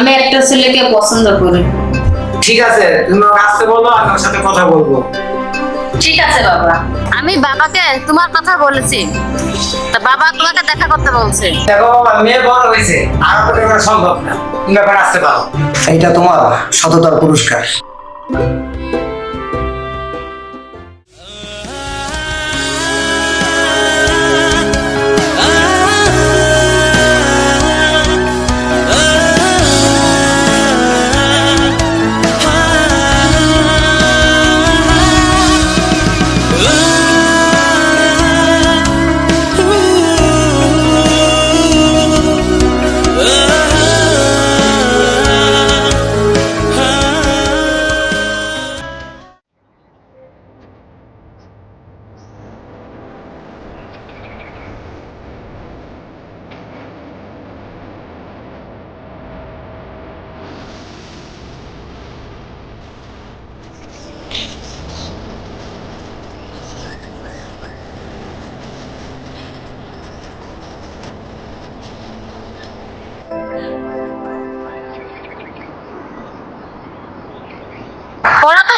আমি একটা ছেলেকে পছন্দ করি। ঠিক আছে তুমি আস্তে বলো আমি ওর সাথে কথা বলব। ঠিক আছে বাবা। আমি বাবাকে তোমার কথা বলেছি। তা বাবা তোমাকে দেখা করতে বলছে। দেখো বাবা মেয়ে বড় হয়েছে আর তো সম্ভব না। তুমি এখন আসতে পারো। এইটা তোমার সততার পুরস্কার।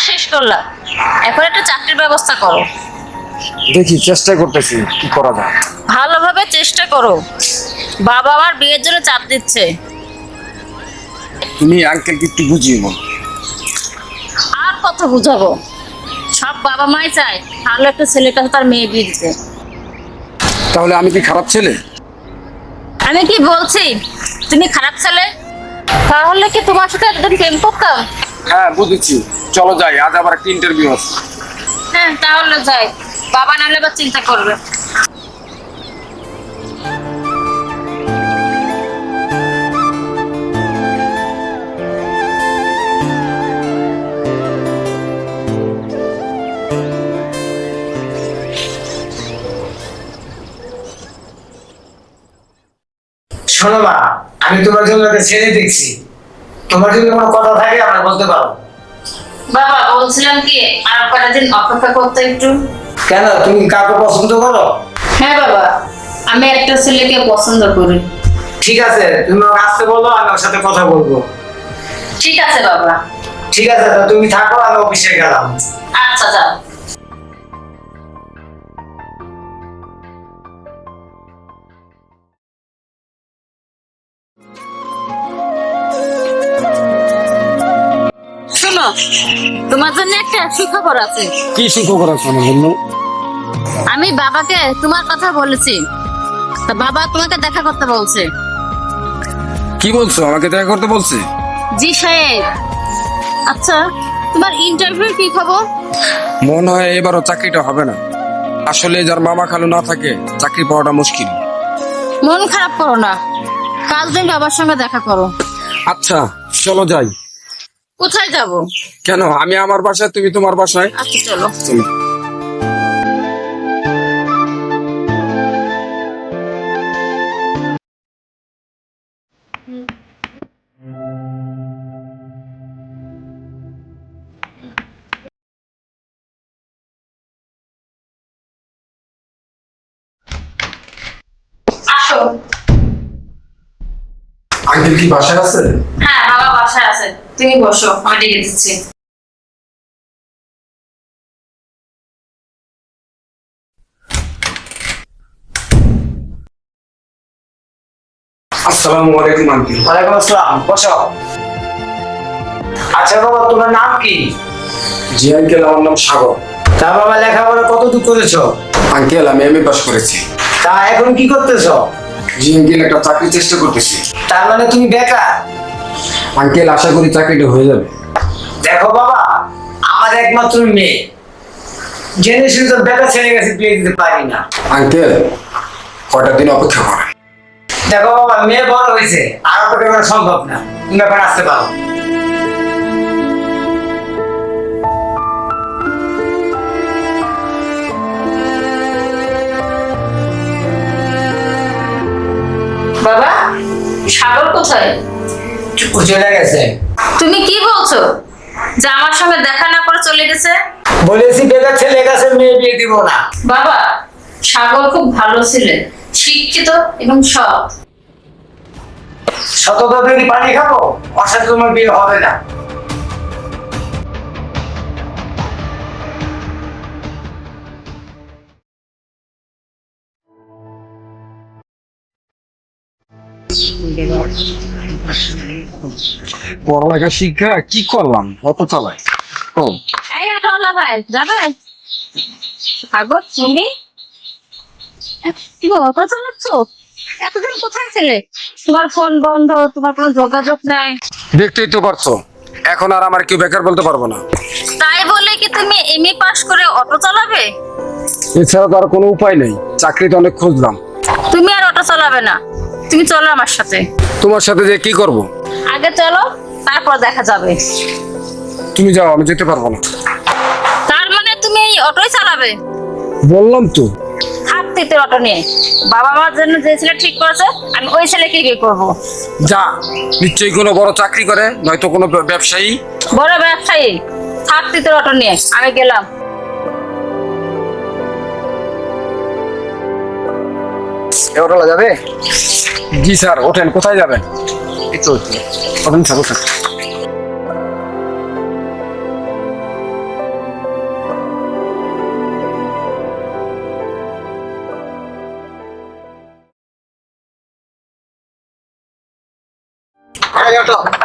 শেষ করলাম এখন একটা চাকরির ব্যবস্থা করো। দেখি চেষ্টা করতেছি কি করা যায়। ভালোভাবে চেষ্টা করো। বাবা আমার বিয়ের জন্য চাপ দিচ্ছে। তুমি আঙ্কেলকে একটু বুঝিয়ে বল। আর কত বুঝাবো? সব বাবা মাই চায় ভালো একটা ছেলের কাছে তার মেয়ে বিয়ে দিতে। তাহলে আমি কি খারাপ ছেলে? আমি কি বলছি? তুমি খারাপ ছেলে? তাহলে কি তোমার সাথে একদম প্রেম করতাম? হ্যাঁ বুঝেছি। চলো যাই আজ আবার একটা ইন্টারভিউ আছে। হ্যাঁ তাহলে যাই। বাবা নাহলে বা চিন্তা করবে। শোনো মা আমি তোমার জন্য একটা ছেলে দেখছি। তোমার যদি কোনো কথা থাকে? আমরা বলতে পারো বাবা বলছিলাম কি আর কটা দিন অপেক্ষা করতে একটু? কেন? তুমি কাউকে পছন্দ করো? হ্যাঁ বাবা আমি একটা ছেলেকে পছন্দ করি। ঠিক আছে তুমি ওকে আসতে বলো আমি ওর সাথে কথা বলব। ঠিক আছে বাবা। ঠিক আছে তুমি থাকো আমি অফিসে গেলাম। আচ্ছা যাও। তোমার জন্য একটা সুখবর আছে। কি সুখবর আছে আমার জন্য? আমি বাবাকে তোমার কথা বলেছি। তা বাবা তোমাকে দেখা করতে বলছে। কি বলছো? আমাকে দেখা করতে বলছে? জি সাহেব। আচ্ছা তোমার ইন্টারভিউ কি খবর? মনে হয় এবারও চাকরিটা হবে না। আসলে যার মামা খালু না থাকে চাকরি পাওয়াটা মুশকিল। মন খারাপ করো না। কাল তুমি বাবার সঙ্গে দেখা করো। আচ্ছা চলো যাই। কোথায় যাব? কেন? আমি আমার বাসায় তুমি তোমার বাসায়? আচ্ছা চলো। চলো। আসো। আঙ্কেল কি বাসায় আছে? হ্যাঁ বাসায় আছে। তুমি বসো আমি ডেকে দিচ্ছি। আসসালামু আলাইকুম আঙ্কেল ওয়ালাইকুম আসসালাম বসো। আচ্ছা বাবা তোমার নাম কি? জি আঙ্কেল আমার নাম সাগর। তা বাবা লেখাপড়া কত দূর করেছ? আঙ্কেল আমি এমএ পাস করেছি। তা এখন কি করতেছো? জি আঙ্কেল একটা চাকরির চেষ্টা করতেছি। তার মানে তুমি বেকার? আঙ্কেল আশা করি চাকরিটা হয়ে যাবে। দেখো বাবা আমার একমাত্র মেয়ে। জেনে শুনে তো বেকার ছেড়ে গেছে বিয়ে দিতে পারি না। আঙ্কেল কয়টা দিন অপেক্ষা করেন। দেখো বাবা মেয়ে বড় হয়েছে আর অপেক্ষা করা সম্ভব না। তুমি এখন আসতে পারো। বাবা সাগর কোথায়? ও চলে গেছে। তুমি কি বলছো? যে আমার সঙ্গে দেখা না করে চলে গেছে? বলেছি বেকার ছেলে গেছে মেয়ে বিয়ে দিব না। বাবা সাগর খুব ভালো ছিলেন শিক্ষিত এবং সৎ। সততা যদি পানি খাব ওর তোমার বিয়ে হবে না। পড়ালেখা শিক্ষা কি করলাম? অত চালাই ও এই আঠাওয়ালা ভাই তুমি? কি চালাচ্ছ? এতদিন কোথায় ছিলে? তোমার ফোন বন্ধ তোমার কোনো যোগাযোগ নাই। দেখতেই তো পারছ। এখন আর আমার কেউ বেকার বলতে পারব না। তাই বলে কি তুমি এমএ পাস করে অটো চালাবে? এছাড়া তো আর কোনো উপায় নেই। চাকরিতে অনেক খুঁজলাম তুমি আর অটো চালাবে না। তুমি চলো আমার সাথে। তোমার সাথে যে কি করব? আগে চলো তারপর দেখা যাবে। তুমি যাও আমি যেতে পারব না। তার মানে তুমি এই অটোই চালাবে? বললাম তো। থাক তিতের অটো নিয়ে। বাবা মার জন্য যে ছেলে ঠিক করেছে আমি ওই ছেলেকে বিয়ে করব। যা নিশ্চয়ই কোনো বড় চাকরি করে নয়তো কোনো ব্যবসায়ী। বড় ব্যবসায়ী। থাক তিতের অটো নিয়ে আমি গেলাম। এওটা যাবে? জি স্যার ওঠেন কোথায় যাবেন? এই তো ওঠেন স্যার ওঠেন এই অটো দাঁড়াও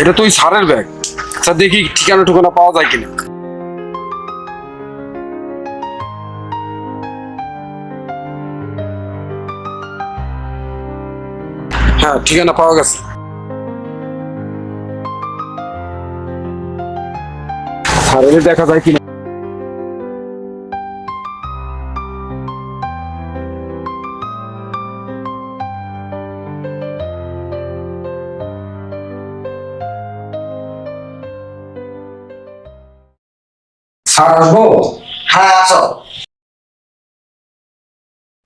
এটা তো ওই সারের ব্যাগ স্যার, দেখি ঠিকানা ঠিকানা পাওয়া যায় কিনা। হ্যাঁ ঠিকানা পাওয়া গেছে। সারের দেখা যায় কিনা? স্যার আসব হ্যাঁ আসো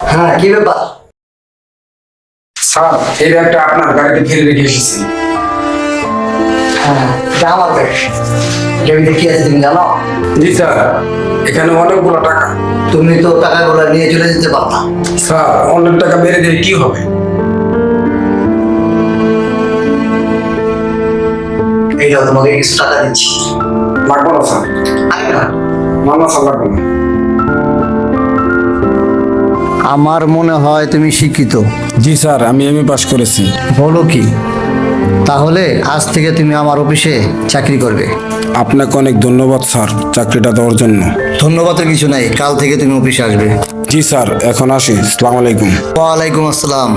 হ্যাঁ কি ব্যাপার? স্যার এই ব্যাগটা আপনার গাড়িতে ফেলে রেখে এসেছি। হ্যাঁ এটা আমার ব্যাগ। জমিতে কি আছে তুমি জানো? জি স্যার এখানে অনেকগুলো টাকা। তুমি তো টাকাগুলো নিয়ে চলে যেতে পারতাম স্যার অনেক টাকা মেরে দিয়ে কি হবে? এইটাও তোমাকে কিছু টাকা দিচ্ছি। লাগবে না স্যার। না লাগবে না আমার মনে হয় তুমি শিক্ষিত। জি স্যার আমি এমএ পাস করেছি। বলো কি? তাহলে আজ থেকে তুমি আমার অফিসে চাকরি করবে। আপনাকে অনেক ধন্যবাদ স্যার চাকরিটা দেওয়ার জন্য। ধন্যবাদের কিছু নাই কাল থেকে তুমি অফিসে আসবে। জি স্যার এখন আসি। আসসালামু আলাইকুম। ওয়ালাইকুম আসসালাম।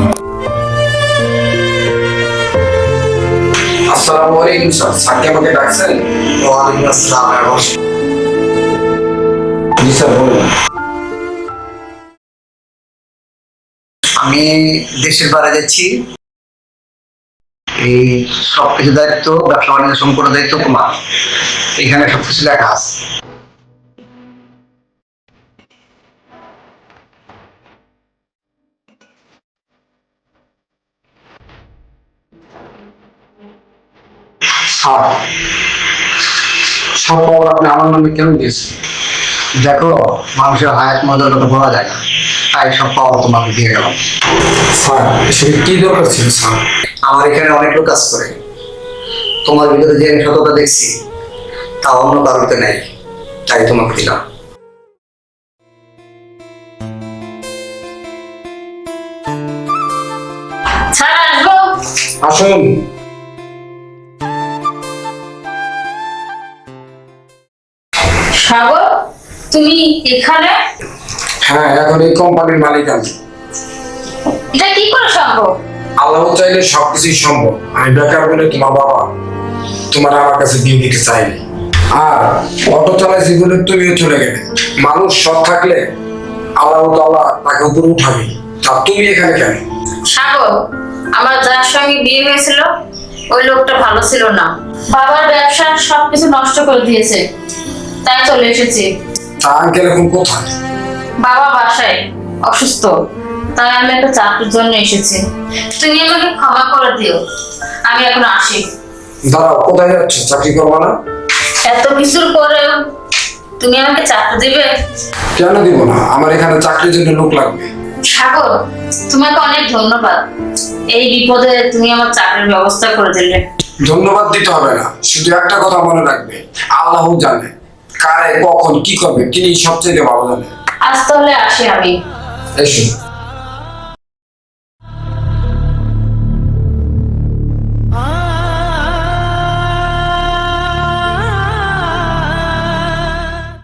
আসসালামু আলাইকুম স্যার স্যার আমাকে ডাকছেন। ওয়ালাইকুম আসসালাম। স্যার আমি দেশের বাইরে যাচ্ছি। এই সব কিছু দায়িত্ব, ব্যবসা বাণিজ্য সম্পূর্ণ দায়িত্ব তোমার। এখানে সব কিছু লেখা আছে। সব খবর আপনি আমার নামে কেন দিয়েছেন? দেখো মানুষের হায়াত মজার কথা বলা যায় না। তাই সব পাওয়া তোমাকে দিয়ে গেলাম। স্যার সেটা কি দরকার ছিল স্যার? আমার এখানে অনেক লোক কাজ করে। তোমার ভিতরে যে আমি সততা দেখছি তা অন্য কারোতে নেই। তাই তোমাকে দিলাম। আসুন। সাগর তুমি এখানে? হ্যাঁ এখন এই কোম্পানির মালিক আমি। এটা কি করে সম্ভব? আল্লাহ চাইলে সবকিছুই সম্ভব। আমি বেকার বলে তোমার বাবা? তোমার আমার কাছে বিয়ে দিতে চাইনি। আর অটো চালাইছি বলে তুমিও চলে গেলে। মানুষ সৎ থাকলে আল্লাহ তাআলা তাকে উপরে উঠাবে। তা তুমি এখানে কেন? সাগর আমার যার সঙ্গে বিয়ে হয়েছিল ওই লোকটা ভালো ছিল না। বাবার ব্যবসা সবকিছু নষ্ট করে দিয়েছে। তাই চলে এসেছি। তা আঙ্কেল এখন কোথায়? বাবা বাসায় অসুস্থ। তাই আমি একটা চাকরির জন্য এসেছি। তুমি আমাকে ক্ষমা করে দিও। আমি এখন আসি। দাঁড়াও কোথায় যাচ্ছ? চাকরি করব না? এত কিছুর পরেও তুমি আমাকে চাকরি দিবে? কেন দিব না? আমার এখানে চাকরির জন্য লোক লাগবে। সাগর তোমাকে অনেক ধন্যবাদ। এই বিপদে তুমি আমার চাকরির ব্যবস্থা করে দিলে। ধন্যবাদ দিতে হবে না। শুধু একটা কথা মনে রাখবে। আল্লাহ জানে। কারে কখন কি করবে? তিনি সবচেয়ে ভালো জানে? আজ তাহলে আসি আমি। এসো।